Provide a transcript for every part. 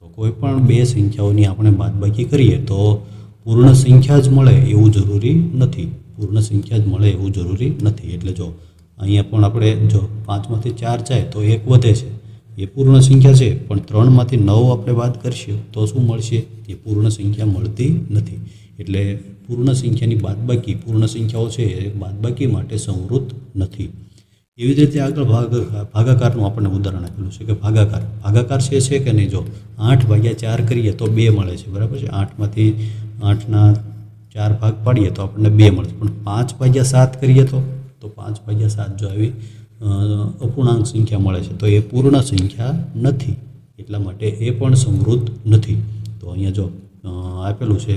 તો કોઈ પણ બે સંખ્યાઓની આપણે બાદબાકી કરીએ તો પૂર્ણ સંખ્યા જ મળે એવું જરૂરી નથી. પૂર્ણ સંખ્યા જ મળે એવું જરૂરી નથી. એટલે જો અહીંયા પણ આપણે જો પાંચમાંથી ચાર જાય તો એક વધે છે. એ પૂર્ણ સંખ્યા છે. પણ ત્રણમાંથી નવ આપણે બાદ કરીશું તો શું મળશે? એ પૂર્ણ સંખ્યા મળતી નથી. એટલે પૂર્ણ સંખ્યાની બાદબાકી, પૂર્ણ સંખ્યાઓ છે એ બાદબાકી માટે સંવૃત નથી. એવી જ રીતે આગળ ભાગ, ભાગાકારનું આપણને ઉદાહરણ આપેલું છે કે ભાગાકાર. ભાગાકાર છે છે કે નહીં? જો આઠ ભાગ્યા ચાર કરીએ તો બે મળે છે, બરાબર છે? આઠમાંથી આઠના ચાર ભાગ પાડીએ તો આપણને બે મળે છે. પણ પાંચ ભાગ્યા સાત કરીએ તો તો પાંચ ભાગ્યા સાત જો આવી અપૂર્ણાંક સંખ્યા મળે છે. તો એ પૂર્ણ સંખ્યા નથી. એટલા માટે એ પણ સમૃદ્ધ નથી. તો અહીંયા જો આપેલું છે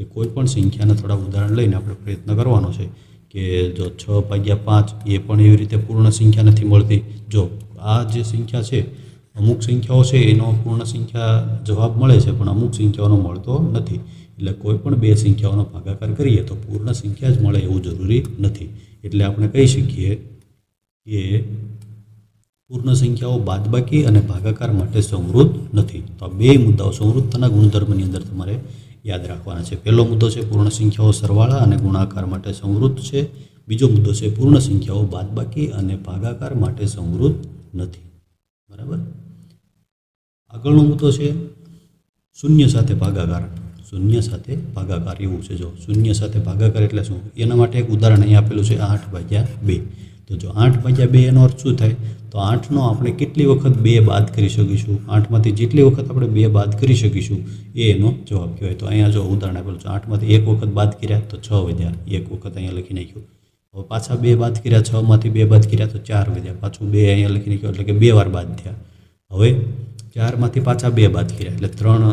એ કોઈ પણ સંખ્યાના થોડા ઉદાહરણ લઈને આપણે પ્રયત્ન કરવાનો છે. કે જો છ ભાગ્યા પાંચ એ પણ એવી રીતે પૂર્ણ સંખ્યા નથી મળતી. જો આ જે સંખ્યા છે, અમુક સંખ્યાઓ છે એનો પૂર્ણ સંખ્યા જવાબ મળે છે, પણ અમુક સંખ્યાઓનો મળતો નથી. એટલે કોઈ પણ બે સંખ્યાઓનો ભાગાકાર કરીએ તો પૂર્ણ સંખ્યા જ મળે એવું જરૂરી નથી. એટલે આપણે કહી શકીએ કે પૂર્ણ સંખ્યાઓ બાદબાકી અને ભાગાકાર માટે સમૃદ્ધ નથી. તો આ બે મુદ્દાઓ સમૃદ્ધતાના ગુણધર્મની અંદર તમારે યાદ રાખવાના છે. પહેલો મુદ્દો છે પૂર્ણ સંખ્યાઓ સરવાળા અને ગુણાકાર માટે સમૃદ્ધ છે. બીજો મુદ્દો છે પૂર્ણ સંખ્યાઓ બાદબાકી અને ભાગાકાર માટે સમૃદ્ધ નથી. બરાબર? આગળનો મુદ્દો છે શૂન્ય સાથે ભાગાકાર. શૂન્ય સાથે ભાગાકાર એવું છે. જો શૂન્ય સાથે ભાગાકાર એટલે શું? એના માટે એક ઉદાહરણ અહીં આપેલું છે આઠ ભાગ્યા બે. તો જો આઠ ભાગ્યા બે એનો અર્થ શું થાય? તો આઠનો આપણે કેટલી વખત બે બાદ કરી શકીશું? આઠમાંથી જેટલી વખત આપણે બે બાદ કરી શકીશું, એ એનો જવાબ કહેવાય. તો અહીંયા જો ઉદાહરણ આપેલું છે, આઠમાંથી એક વખત બાદ કર્યા તો છ વધ્યા. એક વખત અહીંયા લખી નાખ્યું. હવે પાછા બે બાદ કર્યા, છમાંથી બે બાદ કર્યા તો ચાર વધ્યા. પાછું બે અહીંયા લખી નાખ્યું, એટલે કે બે વાર બાદ થયા. હવે ચારમાંથી પાછા બે બાદ કર્યા, એટલે ત્રણ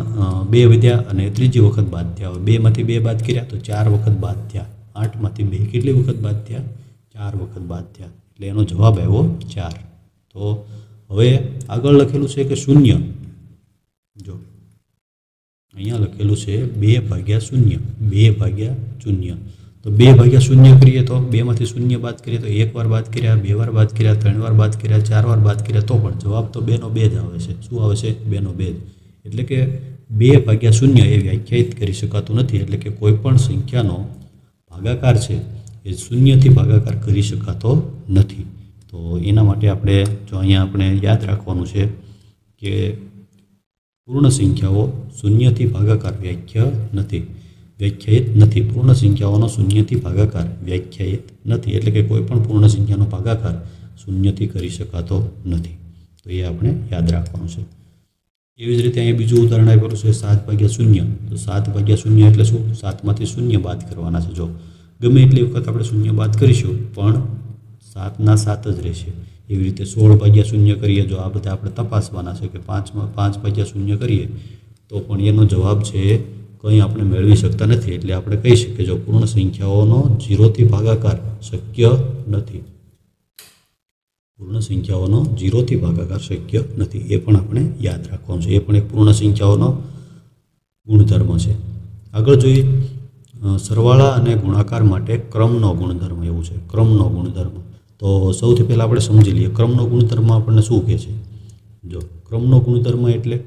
બે વધ્યા અને ત્રીજી વખત બાદ થયા. હવે બેમાંથી બે બાદ કર્યા તો ચાર વખત બાદ થયા. આઠમાંથી બે કેટલી વખત બાદ થયા? ચાર વખત બાદ થયા. એટલે એનો જવાબ આવ્યો ચાર. તો હવે આગળ લખેલું છે કે શૂન્ય. જો, અહીંયા લખેલું છે બે ભાગ્યા શૂન્ય. બે ભાગ્યા શૂન્ય. તો બે ભાગ્યા શૂન્ય કરીએ તો બેમાંથી શૂન્ય બાદ કરીએ તો એક વાર બાદ કર્યા બે વાર બાદ કર્યા ત્રણ વાર બાદ કર્યા ચાર વાર બાદ કર્યા તો પણ જવાબ તો બેનો બે જ આવે છે. શું આવે છે? બેનો બે જ એટલે કે બે ભાગ્યા શૂન્ય એ વ્યાખ્યાયિત કરી શકાતું નથી. એટલે કે કોઈ પણ સંખ્યાનો ભાગાકાર છે એ શૂન્યથી ભાગાકાર કરી શકાતો નથી. તો એના માટે આપણે જો અહીંયા આપણે યાદ રાખવાનું છે કે પૂર્ણ સંખ્યાઓ શૂન્યથી ભાગાકાર વ્યાખ્યા નથી. વ્યાખ્યાયિત નથી. પૂર્ણ સંખ્યાઓનો શૂન્યથી ભાગાકાર વ્યાખ્યાયિત નથી. એટલે કે કોઈ પણ પૂર્ણ સંખ્યાનો ભાગાકાર શૂન્યથી કરી શકાતો નથી. તો એ આપણે યાદ રાખવાનું છે. એવી જ રીતે અહીંયા બીજું ઉદાહરણ આપેલું છે સાત ભાગ્યા શૂન્ય. તો સાત ભાગ્યા શૂન્ય એટલે શું? સાતમાંથી શૂન્ય બાદ કરવાના છે. જો ગમે એટલી વખત આપણે શૂન્ય બાદ કરીશું, પણ સાતના સાત જ રહેશે. એવી રીતે સોળ ભાગ્યા શૂન્ય કરીએ, જો આ બધા આપણે તપાસવાના છે કે પાંચમાં પાંચ ભાગ્યા શૂન્ય કરીએ, તો પણ એનો જવાબ છે, કંઈ આપણે મેળવી શકતા નથી. એટલે આપણે કહી શકીએ, જો પૂર્ણ સંખ્યાઓનો જીરોથી ભાગાકાર શક્ય નથી. પૂર્ણ સંખ્યાઓનો જીરોથી ભાગાકાર શક્ય નથી. એ પણ આપણે યાદ રાખવાનું છે. એ પણ એક પૂર્ણ સંખ્યાઓનો ગુણધર્મ છે. આગળ જોઈએ. સરવાળા અને ગુણાકાર માટે ક્રમનો ગુણધર્મ એવું છે, ક્રમનો ગુણધર્મ. તો સૌથી પહેલાં આપણે સમજી લઈએ, ક્રમનો ગુણધર્મ આપણને શું કહે છે? જો, ક્રમનો ગુણધર્મ એટલે?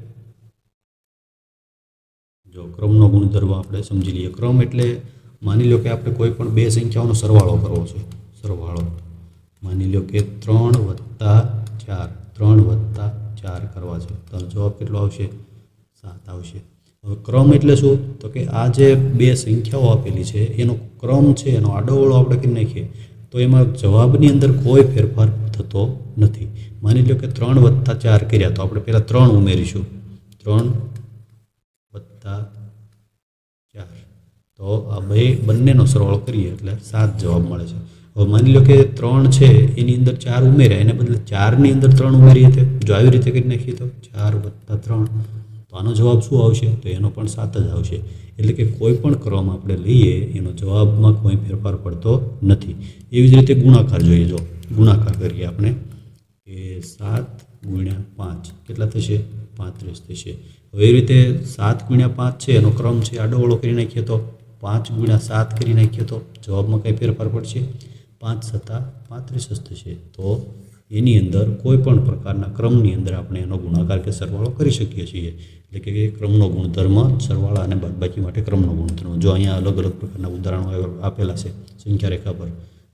જો, ક્રમનો ગુણધર્મ આપણે સમજી લઈએ. ક્રમ એટલે માની લો કે આપણે કોઈ પણ બે સંખ્યાઓનો સરવાળો કરવો છે. સરવાળો. માની લો કે ત્રણ વત્તા ચાર. ત્રણ વત્તા ચાર કરવા છે. તો જવાબ કેટલો આવશે? સાત આવશે. ક્રમ એટલે શું? તો કે આ જે બે સંખ્યાઓ આપેલી છે, એનો ક્રમ છે, એનો આડોવળો આપણે કરી નાખીએ, તો એમાં જવાબની અંદર કોઈ ફેરફાર થતો નથી. માની લો કે ત્રણ વત્તા ચાર કર્યા, તો આપણે પહેલાં ત્રણ ઉમેરીશું. ત્રણ વત્તા ચાર. તો આ બે બંનેનો સરવાળો કરીએ, એટલે સાત જવાબ મળે છે. હવે માની લો કે ત્રણ છે, એની અંદર ચાર ઉમેર્યા, એને બદલે ચારની અંદર ત્રણ ઉમેરીએ તો. જો આવી રીતે કરી નાખીએ તો ચાર વત્તા ત્રણ. તો આનો જવાબ શું આવશે? તો એનો પણ સાત જ આવશે. એટલે કે કોઈ પણ ક્રમ આપણે લઈએ, એનો જવાબમાં કોઈ ફેરફાર પડતો નથી. એવી જ રીતે ગુણાકાર જોઈએ જો. ગુણાકાર કરીએ આપણે કે સાત ગુણ્યા પાંચ. કેટલા થશે? પાંત્રીસ થશે. હવે એ રીતે સાત ગુણ્યા પાંચ છે, એનો ક્રમ છે આડોવળો કરી નાખીએ તો પાંચ ગુણ્યા સાત કરી નાખીએ તો જવાબમાં કંઈ ફેરફાર પડશે? પાંચ સત્તા પાંત્રીસ જ થશે. તો એની અંદર કોઈ પણ પ્રકારના ક્રમની અંદર આપણે એનો ગુણાકાર કે સરવાળો કરી શકીએ છીએ. એટલે કે ક્રમનો ગુણધર્મ સરવાળા અને બાદબાકી માટે ક્રમનો ગુણધર્મ. જો અહીંયા અલગ અલગ પ્રકારના ઉદાહરણો આપેલા છે સંખ્યા રેખા પર.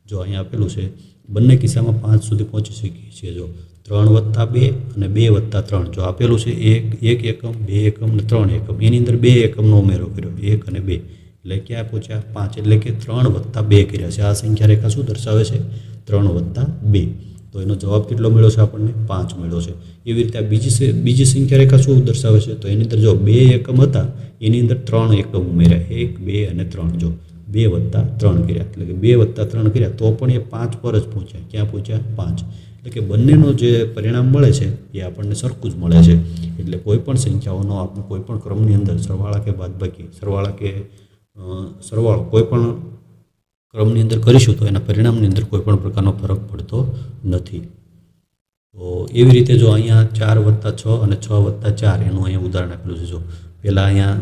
જો અહીંયા આપેલું છે, બંને કિસ્સામાં પાંચ સુધી પહોંચી શકીએ છીએ. જો ત્રણ વત્તા બે અને બે વત્તા ત્રણ. જો આપેલું છે એક એક એકમ, બે એકમ ને ત્રણ એકમ. એની અંદર બે એકમનો ઉમેરો કર્યો, એક અને બે. એટલે ક્યાં પહોંચ્યા? પાંચ. એટલે કે ત્રણ વત્તા બે કર્યા છે. આ સંખ્યા રેખા શું દર્શાવે છે? ત્રણ વત્તા બે. તો એનો જવાબ કેટલો મળ્યો છે આપણને? પાંચ મળ્યો છે. એવી રીતે આ બીજી બીજી સંખ્યા રેખા શું દર્શાવે છે? તો એની અંદર જો બે એકમ હતા, એની અંદર ત્રણ એકમ ઉમેર્યા. એક, બે અને ત્રણ. જો બે વત્તા ત્રણ કર્યા, એટલે કે બે વત્તા ત્રણ કર્યા, તો પણ એ પાંચ પર જ પહોંચ્યા. ક્યાં પહોંચ્યા? પાંચ. એટલે કે બંનેનો જે પરિણામ મળે છે, એ આપણને સરખું જ મળે છે. એટલે કોઈ પણ સંખ્યાઓનો આપણે કોઈ પણ ક્રમની અંદર સરવાળા કે બાદબાકી, સરવાળા કે સરવાળો, કોઈ પણ ક્રમની અંદર કરીશું તો એના પરિણામની અંદર કોઈ પણ પ્રકારનો ફરક પડતો નથી. તો એવી રીતે જો અહીંયા ચાર વત્તા છ અને છ વત્તા ચાર એનું અહીંયા ઉદાહરણ આપેલું છે. જો પહેલાં અહીંયા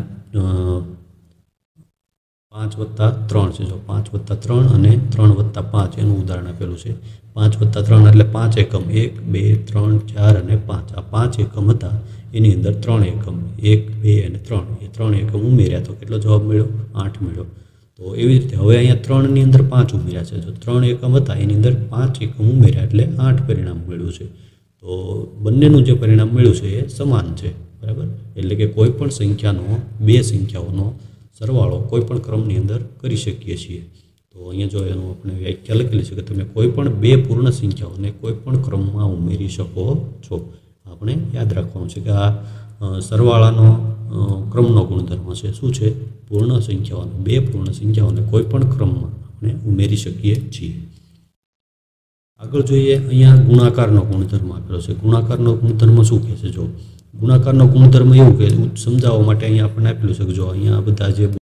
પાંચ વત્તા ત્રણ છે. જો પાંચ વત્તા ત્રણ અને ત્રણ વત્તા પાંચ એનું ઉદાહરણ આપેલું છે. પાંચ વત્તા ત્રણ એટલે પાંચ એકમ. એક, બે, ત્રણ, ચાર અને પાંચ. આ પાંચ એકમ હતા. એની અંદર ત્રણ એકમ. એક, બે અને ત્રણ. એ ત્રણ એકમ ઉમેર્યા તો કેટલો જવાબ મળ્યો? આઠ મળ્યો. તો એવી રીતે હવે અહીંયા ત્રણની અંદર પાંચ ઉમેર્યા છે. જો ત્રણ એકમ હતા, એની અંદર પાંચ એકમ ઉમેર્યા એટલે આઠ પરિણામ મળ્યું છે. તો બંનેનું જે પરિણામ મળ્યું છે એ સમાન છે. બરાબર? એટલે કે કોઈ પણ સંખ્યાનો, બે સંખ્યાઓનો સરવાળો કોઈ પણ ક્રમની અંદર કરી શકીએ છીએ. તો અહીંયા જો એનું આપણે વ્યાખ્યા લખેલી છે કે તમે કોઈ પણ બે પૂર્ણ સંખ્યાઓને કોઈ પણ ક્રમમાં ઉમેરી શકો છો. આપણે યાદ રાખવાનું છે કે આ સરવાળાનો ક્રમનો ગુણધર્મ છે. શું છે? પૂર્ણ સંખ્યાઓને, બે પૂર્ણ સંખ્યાઓને કોઈ પણ ક્રમમાં આપણે ઉમેરી શકીએ છીએ. આગળ જોઈએ અહીંયા ગુણાકારનો ગુણધર્મ આપેલો છે. ગુણાકારનો ગુણધર્મ શું કહે છે જો ગુણાકારનો ગુણધર્મ એવું કે સમજાવવા માટે અહીંયા આપણને આપેલું છે જો અહીંયા બધા જે